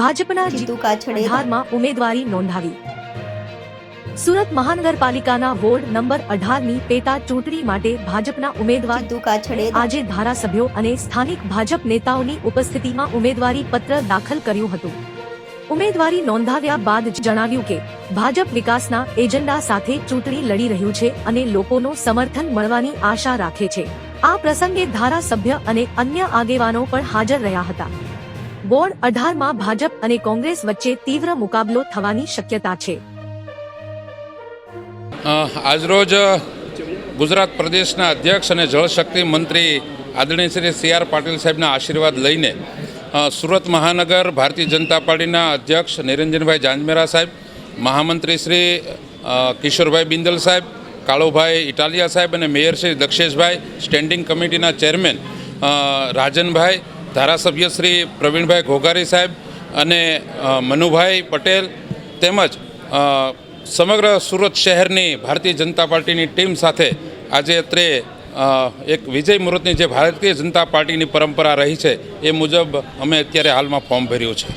ભાજપના જીતુ કાછડે ધારમાં ઉમેદવારી નોંધાવી. સુરત મહાનગરપાલિકાના વોર્ડ નંબર અઢારની પેટા ચૂંટણી માટે ભાજપના ઉમેદવાર જીતુ કાછડે આજે ધારાસભ્યો અને સ્થાનિક ભાજપ નેતાઓની ઉપસ્થિતિમાં ઉમેદવારી પત્ર દાખલ કર્યું હતું. ઉમેદવારી નોંધાવ્યા બાદ જણાવ્યું કે, ભાજપ વિકાસના એજન્ડા સાથે ચૂંટણી લડી રહ્યું છે અને લોકોનો સમર્થન મળવાની આશા રાખે છે. આ પ્રસંગે ધારાસભ્ય અને અન્ય આગેવાનો પણ હાજર રહ્યા હતા. બોર્ડ અઢારમાં ભાજપ અને કોંગ્રેસ વચ્ચે તીવ્ર મુકાબલો થવાની શક્યતા છે. આજરોજ ગુજરાત પ્રદેશના અધ્યક્ષ અને જળશક્તિ મંત્રી આદરણીય શ્રી સી આર પાટીલ સાહેબના આશીર્વાદ લઈને સુરત મહાનગર ભારતીય જનતા પાર્ટીના અધ્યક્ષ નિરંજનભાઈ જાંજમેરા સાહેબ, મહામંત્રી શ્રી કિશોરભાઈ બિંદલ સાહેબ, કાળુભાઈ ઇટાલિયા સાહેબ અને મેયર શ્રી દક્ષેશભાઈ, સ્ટેન્ડિંગ કમિટીના ચેરમેન રાજનભાઈ, ધારાસભ્ય શ્રી પ્રવીણભાઈ ઘોઘારી સાહેબ અને મનુભાઈ પટેલ તેમજ સમગ્ર સુરત શહેરની ભારતીય જનતા પાર્ટીની ટીમ સાથે આજે અત્રે એક વિજય મુહૂર્તની જે ભારતીય જનતા પાર્ટીની પરંપરા રહી છે, એ મુજબ અમે અત્યારે હાલમાં ફોર્મ ભર્યું છે.